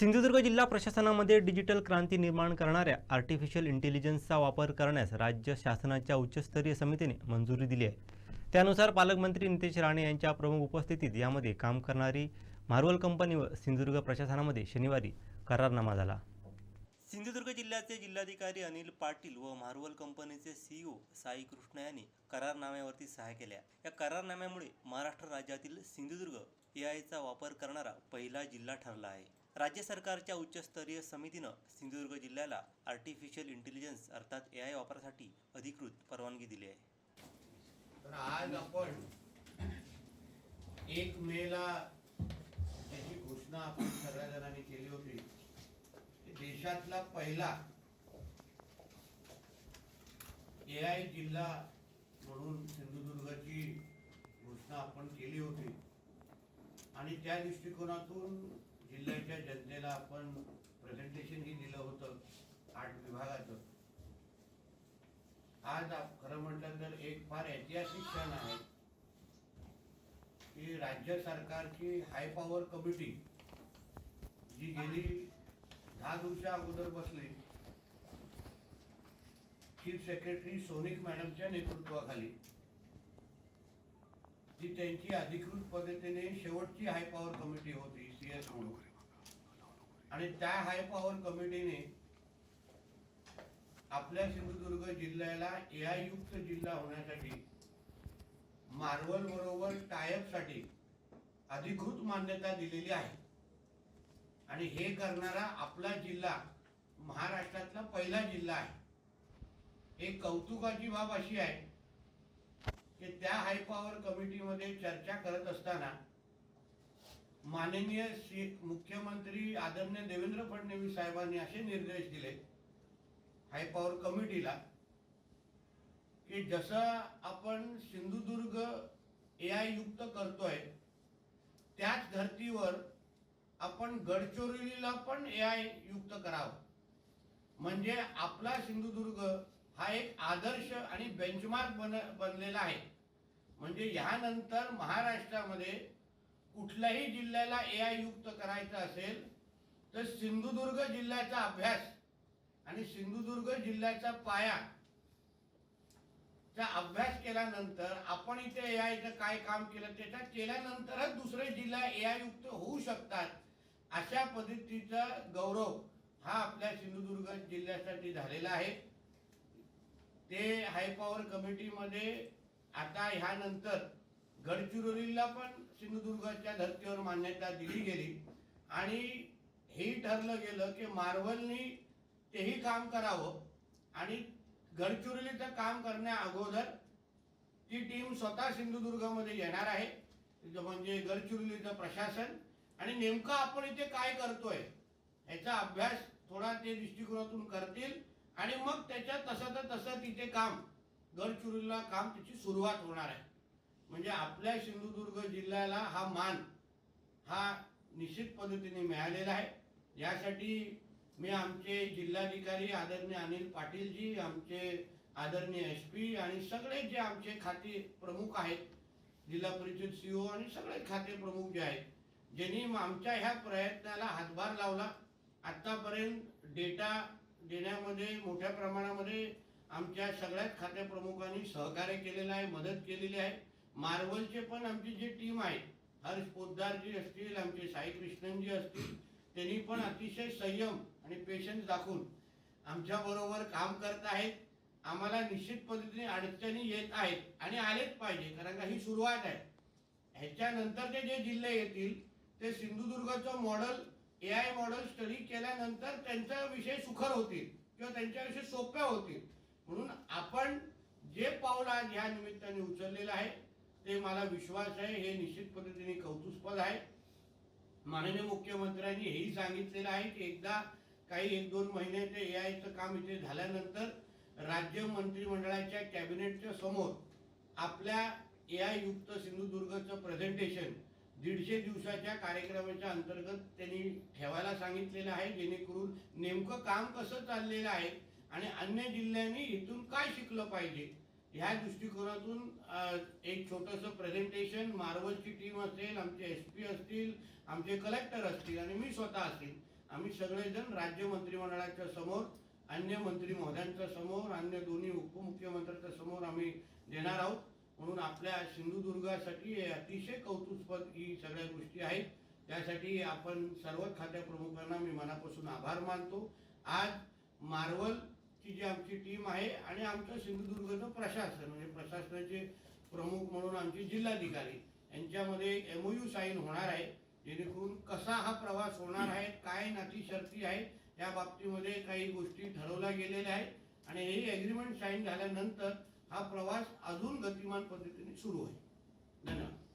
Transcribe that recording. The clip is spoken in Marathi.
सिंधुदुर्ग जिल्हा प्रशासनामध्ये डिजिटल क्रांती निर्माण करणाऱ्या आर्टिफिशियल इंटेलिजन्सचा वापर करण्यास राज्य शासनाच्या उच्चस्तरीय समितीने मंजुरी दिली आहे. त्यानुसार पालकमंत्री नितेश राणे यांच्या प्रमुख उपस्थितीत यामध्ये काम करणारी मार्वल कंपनी व सिंधुदुर्ग प्रशासनामध्ये शनिवारी करारनामा झाला. सिंधुदुर्ग जिल्ह्याचे जिल्हाधिकारी अनिल पाटील व मार्वल कंपनीचे सीईओ साई कृष्ण यांनी करारनाम्यावरती सहाय केल्या. या करारनाम्यामुळे महाराष्ट्र राज्यातील सिंधुदुर्ग ए आयचा वापर करणारा पहिला जिल्हा ठरला आहे. राज्य सरकारच्या उच्चस्तरीय समितीनं सिंधुदुर्ग जिल्ह्याला आर्टिफिशियल इंटेलिजन्स अर्थात ए आय वापरासाठी अधिकृत परवानगी दिली आहे. तर आज आपण एक मेला त्याची घोषणा आपण सगळ्या जणांनी केली होती. की देशातला पहिला ए आय जिल्हा म्हणून सिंधुदुर्गाची घोषणा आपण केली होती. आणि त्या दृष्टिकोनातून जिल्ह्याच्या जनतेला आपण प्रेझेंटेशनही दिलं होतं आठ विभागाचं. आज खरं म्हटलं तर एक फार ऐतिहासिक क्षण आहे की राज्य सरकारची हाय पॉवर कमिटी जी गेली दहा दिवसा अगोदर बसली चीफ सेक्रेटरी सोनिक मॅडमच्या नेतृत्वाखाली. जी त्यांची अधिकृत पद्धतीने शेवटची हाय पॉवर कमिटी होती सी एस म्हणून आणि त्या हाय पॉवर कमिटीने आपल्या सिंधुदुर्ग जिल्ह्याला ए आय युक्त जिल्हा होण्यासाठी मार्वल बरोबर टायपसाठी अधिकृत मान्यता दिलेली आहे. आणि हे करणारा आपला जिल्हा महाराष्ट्रातला पहिला जिल्हा आहे. एक कौतुकाची बाब अशी आहे की त्या हाय पॉवर कमिटीमध्ये चर्चा करत असताना माननीय श्री मुख्यमंत्री आदरणीय देवेंद्र फडणवीस साहेबांनी असे निर्देश दिले हाय पॉवर कमिटीला की जसं आपण सिंधुदुर्ग ए आय युक्त करतोय त्याच धर्तीवर आपण गडचिरोलीला पण ए आय युक्त करावं. म्हणजे आपला सिंधुदुर्ग हा एक आदर्श आणि बेंचमार्क बन बनलेला आहे. म्हणजे ह्यानंतर महाराष्ट्रामध्ये कुठल्याही जिल्ह्याला ए आय युक्त करायचं असेल तर सिंधुदुर्ग जिल्ह्याचा अभ्यास आणि सिंधुदुर्ग जिल्ह्याचा पाया चा अभ्यास केल्यानंतर आपण इथे ए आयचं काय काम केलं त्याच्या केल्यानंतरच दुसरे जिल्हा ए आय युक्त होऊ शकतात अशा पद्धतीचा गौरव हा आपल्या सिंधुदुर्ग जिल्ह्यासाठी झालेला आहे. ते हाय पॉवर कमिटीमध्ये आता ह्यानंतर गडचिरोलीला पण सिंधुदुर्गाच्या धर्तीवर मान्यता दिली गेली. आणि हेही ठरलं गेलं की मार्वलनी तेही काम करावं आणि गडचिरोलीचं काम करण्या अगोदर ती टीम स्वतः सिंधुदुर्गमध्ये येणार आहे. म्हणजे गडचिरोलीचं प्रशासन. आणि नेमकं आपण इथे काय करतोय याचा अभ्यास थोडा ते दृष्टिकोनातून करतील. आणि मग त्याच्यात तसं तर तसं तिथे काम गडचिरोलीला काम त्याची सुरुवात होणार आहे. म्हणजे आपल्या सिंधुदुर्ग जिल्ह्याला हा मान हा निश्चित पद्धतीने मिळालेला आहे. यासाठी मी आमचे जिल्हाधिकारी आदरणीय अनिल पाटीलजी आमचे आदरणीय एस पी आणि सगळे जे आमचे खाते प्रमुख आहेत जिल्हा परिषद सीओ आणि सगळे खाते प्रमुख जे आहेत ज्यांनी आमच्या ह्या प्रयत्नाला हातभार लावला. आतापर्यंत डेटा देण्यामध्ये मोठ्या प्रमाणामध्ये आमच्या सगळ्याच खात्याप्रमुखांनी सहकार्य केलेलं आहे मदत केलेली आहे. मार्वलचे पण आमची जी टीम आहे हर्ष पोद्दारजी असतील आमचे साई कृष्णनजी असतील त्यांनी पण अतिशय संयम आणि पेशन्स दाखवून आमच्याबरोबर काम करत आहेत. आम्हाला निश्चित पद्धतीने अडचणी येत आहेत आणि आलेच पाहिजे कारण का ही सुरुवात आहे. ह्याच्यानंतरचे जे जिल्हे येतील ते सिंधुदुर्गाचं model A I model study केल्यानंतर त्यांचा विषय सुखर होतील किंवा त्यांच्या विषय सोप्या होतील. म्हणून आपण जे पाऊल आज ह्या निमित्ताने उचललेलं आहे ते मला विश्वास आहे हे निश्चित पद्धतीने कौतुकस्पद आहे. माननीय मुख्यमंत्र्यांनी हेही सांगितलेलं आहे की एकदा काही एक दोन महिन्याचे ए आयचं काम इथे झाल्यानंतर राज्य मंत्रिमंडळाच्या कॅबिनेटच्या समोर आपल्या ए आय युक्त सिंधुदुर्गचं प्रेझेंटेशन दीडशे दिवसाच्या कार्यक्रमाच्या अंतर्गत त्यांनी ठेवायला सांगितलेलं आहे जेणेकरून नेमकं काम कसं चाललेलं आहे आणि अन्य जिल्ह्यांनी इथून काय शिकलं पाहिजे ह्या दृष्टिकोनातून एक छोटंसं प्रेझेंटेशन मार्वलची टीम असेल आमचे एस पी असतील आमचे कलेक्टर असतील आणि मी स्वतः असेल आम्ही सगळेजण राज्य मंत्रिमंडळाच्या समोर अन्य मंत्री महोदयांच्या समोर अन्य दोन्ही उपमुख्यमंत्र्यांच्या समोर आम्ही देणार आहोत. म्हणून आपल्या सिंधुदुर्गासाठी अतिशय कौतुकस्पद ही सगळ्या गोष्टी आहेत. त्यासाठी आपण सर्व खात्या प्रमुखांना मी मनापासून आभार मानतो. आज मार्वलची जी आमची टीम आहे आणि आमचं सिंधुदुर्गचं प्रशासन म्हणजे प्रशासनाचे प्रमुख म्हणून आमचे जिल्हाधिकारी यांच्यामध्ये एमओयू साईन होणार आहे. जेणेकरून कसा हा प्रवास होणार आहे काय नाती शर्ती आहेत या बाबतीमध्ये काही गोष्टी ठरवल्या गेलेल्या आहेत. आणि हे ॲग्रीमेंट साईन झाल्यानंतर हा प्रवास अजून गतिमान पद्धतीने सुरू होईल धन्यवाद.